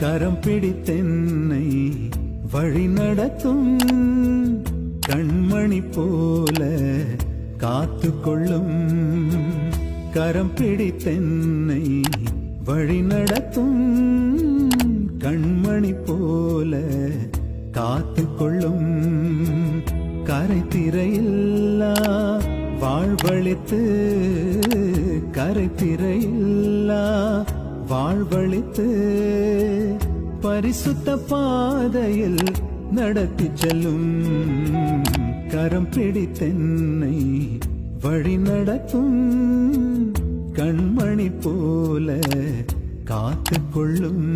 கரம் பிடித்தென்னை வழி நடத்தும் கண்மணி போல காத்து கொள்ளும் கரம் பிடித்தென்னை வழி நடத்தும் கண்மணி போல காத்து கொள்ளும் கரை திரையில்லா வாழ்வழித்து கரை திரையில்லா வாழ்வழித்து பரிசுத்த பாதையில் நடத்தி செல்லும் கரம் பிடித்தென்னை வழி நடக்கும் கண்மணி போல காத்து கொள்ளும்